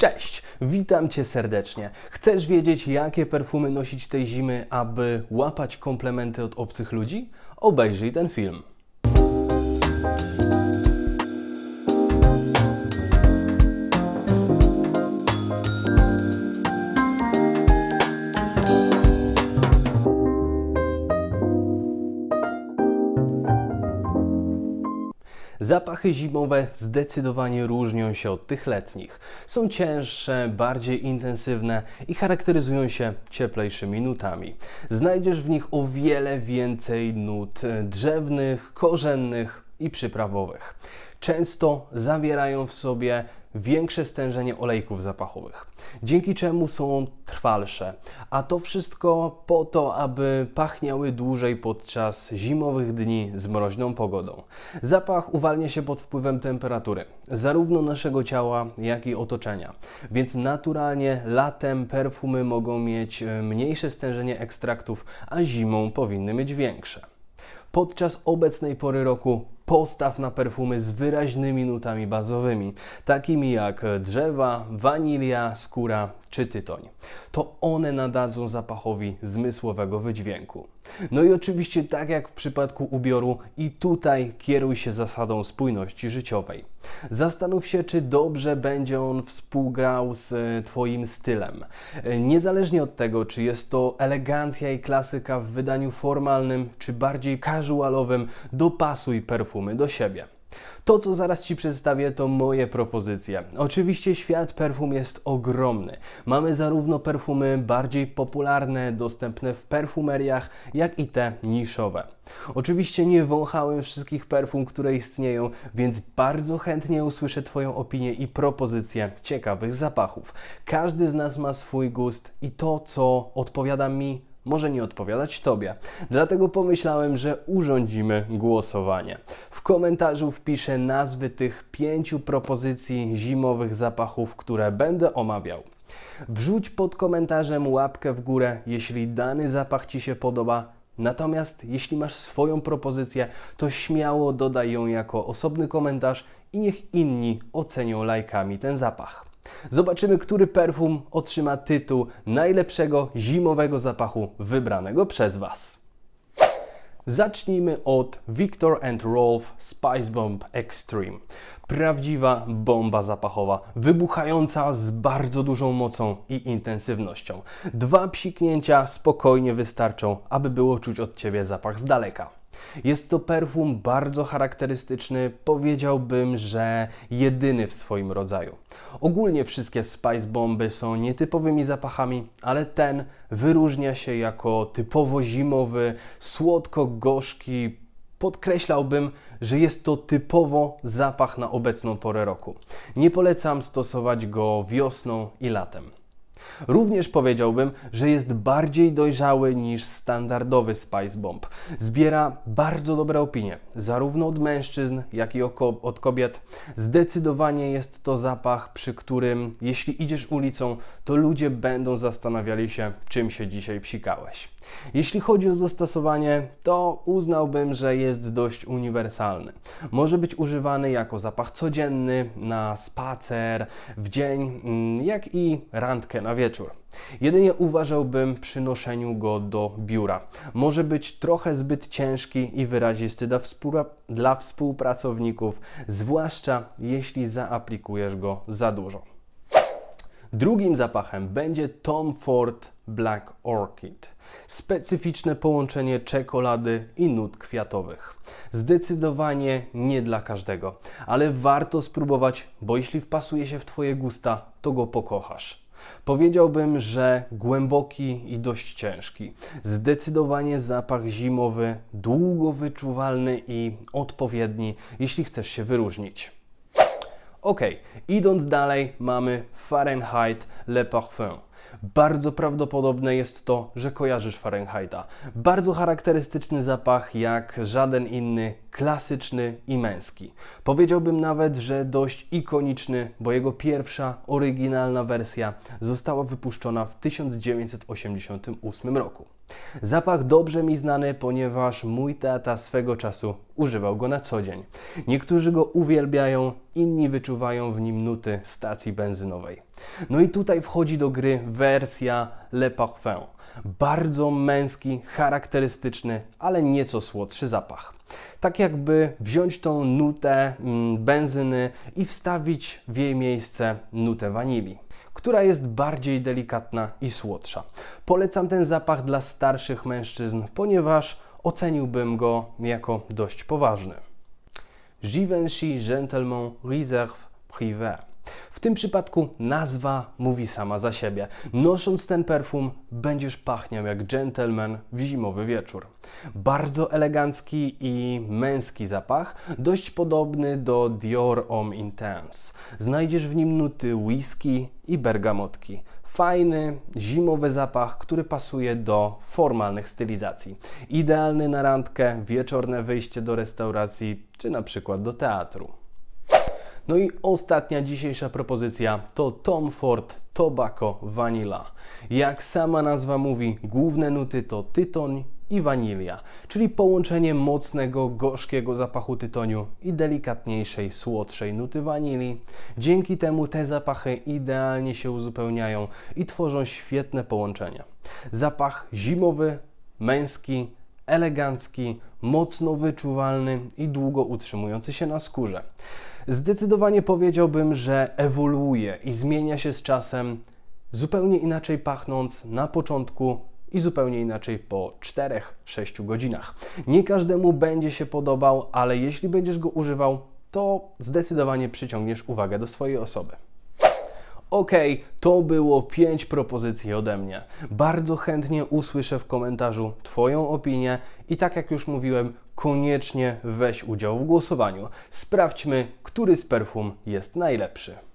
Cześć, witam Cię serdecznie. Chcesz wiedzieć, jakie perfumy nosić tej zimy, aby łapać komplementy od obcych ludzi? Obejrzyj ten film. Zapachy zimowe zdecydowanie różnią się od tych letnich. Są cięższe, bardziej intensywne i charakteryzują się cieplejszymi nutami. Znajdziesz w nich o wiele więcej nut drzewnych, korzennych i przyprawowych. Często zawierają w sobie większe stężenie olejków zapachowych, dzięki czemu są trwalsze. A to wszystko po to, aby pachniały dłużej podczas zimowych dni z mroźną pogodą. Zapach uwalnia się pod wpływem temperatury, zarówno naszego ciała, jak i otoczenia. Więc naturalnie latem perfumy mogą mieć e, mniejsze stężenie ekstraktów, a zimą powinny mieć większe. Podczas obecnej pory roku postaw na perfumy z wyraźnymi nutami bazowymi, takimi jak drzewa, wanilia, skóra czy tytoń. To one nadadzą zapachowi zmysłowego wydźwięku. No i oczywiście, tak jak w przypadku ubioru, i tutaj kieruj się zasadą spójności życiowej. Zastanów się, czy dobrze będzie on współgrał z e, Twoim stylem. E, Niezależnie od tego, czy jest to elegancja i klasyka w wydaniu formalnym, czy bardziej casualowym, dopasuj perfumy do siebie. To, co zaraz Ci przedstawię, to moje propozycje. Oczywiście świat perfum jest ogromny. Mamy zarówno perfumy bardziej popularne, dostępne w perfumeriach, jak i te niszowe. Oczywiście nie wąchałem wszystkich perfum, które istnieją, więc bardzo chętnie usłyszę Twoją opinię i propozycje ciekawych zapachów. Każdy z nas ma swój gust i to, co odpowiada mi, może nie odpowiadać Tobie. Dlatego pomyślałem, że urządzimy głosowanie. W komentarzu wpiszę nazwy tych pięciu propozycji zimowych zapachów, które będę omawiał. Wrzuć pod komentarzem łapkę w górę, jeśli dany zapach Ci się podoba. Natomiast jeśli masz swoją propozycję, to śmiało dodaj ją jako osobny komentarz i niech inni ocenią lajkami ten zapach. Zobaczymy, który perfum otrzyma tytuł najlepszego zimowego zapachu wybranego przez Was. Zacznijmy od Victor and Rolf Spice Bomb Extreme. Prawdziwa bomba zapachowa, wybuchająca z bardzo dużą mocą i intensywnością. Dwa psiknięcia spokojnie wystarczą, aby było czuć od Ciebie zapach z daleka. Jest to perfum bardzo charakterystyczny, powiedziałbym, że jedyny w swoim rodzaju. Ogólnie wszystkie Spice Bomby są nietypowymi zapachami, ale ten wyróżnia się jako typowo zimowy, słodko-gorzki, podkreślałbym, że jest to typowo zapach na obecną porę roku. Nie polecam stosować go wiosną i latem. Również powiedziałbym, że jest bardziej dojrzały niż standardowy Spice Bomb. Zbiera bardzo dobre opinie, zarówno od mężczyzn, jak i od kobiet. Zdecydowanie jest to zapach, przy którym jeśli idziesz ulicą, to ludzie będą zastanawiali się, czym się dzisiaj psikałeś. Jeśli chodzi o zastosowanie, to uznałbym, że jest dość uniwersalny. Może być używany jako zapach codzienny, na spacer, w dzień, mm, jak i randkę na wieczór. Jedynie uważałbym przy noszeniu go do biura. Może być trochę zbyt ciężki i wyrazisty dla, współra- dla współpracowników, zwłaszcza jeśli zaaplikujesz go za dużo. Drugim zapachem będzie Tom Ford Black Orchid. Specyficzne połączenie czekolady i nut kwiatowych. Zdecydowanie nie dla każdego, ale warto spróbować, bo jeśli wpasuje się w Twoje gusta, to go pokochasz. Powiedziałbym, że głęboki i dość ciężki. Zdecydowanie zapach zimowy, długo wyczuwalny i odpowiedni, jeśli chcesz się wyróżnić. Ok, idąc dalej, mamy Fahrenheit Le Parfum. Bardzo prawdopodobne jest to, że kojarzysz Fahrenheita. Bardzo charakterystyczny zapach jak żaden inny, klasyczny i męski. Powiedziałbym nawet, że dość ikoniczny, bo jego pierwsza, oryginalna wersja została wypuszczona w 1988 roku. Zapach dobrze mi znany, ponieważ mój tata swego czasu używał go na co dzień. Niektórzy go uwielbiają, inni wyczuwają w nim nuty stacji benzynowej. No i tutaj wchodzi do gry wersja Le Parfum. Bardzo męski, charakterystyczny, ale nieco słodszy zapach. Tak jakby wziąć tą nutę mm, benzyny i wstawić w jej miejsce nutę wanilii która jest bardziej delikatna i słodsza. Polecam ten zapach dla starszych mężczyzn, ponieważ oceniłbym go jako dość poważny. Givenchy Gentleman Reserve Privé. W tym przypadku nazwa mówi sama za siebie. Nosząc ten perfum, będziesz pachniał jak gentleman w zimowy wieczór. Bardzo elegancki i męski zapach, dość podobny do Dior Homme Intense. Znajdziesz w nim nuty whisky i bergamotki. Fajny, zimowy zapach, który pasuje do formalnych stylizacji. Idealny na randkę, wieczorne wyjście do restauracji czy na przykład do teatru. No i ostatnia dzisiejsza propozycja to Tom Ford Tobacco Vanilla. Jak sama nazwa mówi, główne nuty to tytoń i wanilia, czyli połączenie mocnego, gorzkiego zapachu tytoniu i delikatniejszej, słodszej nuty wanilii. Dzięki temu te zapachy idealnie się uzupełniają i tworzą świetne połączenia. Zapach zimowy, męski, elegancki, mocno wyczuwalny i długo utrzymujący się na skórze. Zdecydowanie powiedziałbym, że ewoluuje i zmienia się z czasem, zupełnie inaczej pachnąc na początku i zupełnie inaczej po 4-6 godzinach. Nie każdemu będzie się podobał, ale jeśli będziesz go używał, to zdecydowanie przyciągniesz uwagę do swojej osoby. Ok, to było 5 propozycji ode mnie. Bardzo chętnie usłyszę w komentarzu Twoją opinię i tak jak już mówiłem, koniecznie weź udział w głosowaniu. Sprawdźmy, który z perfum jest najlepszy.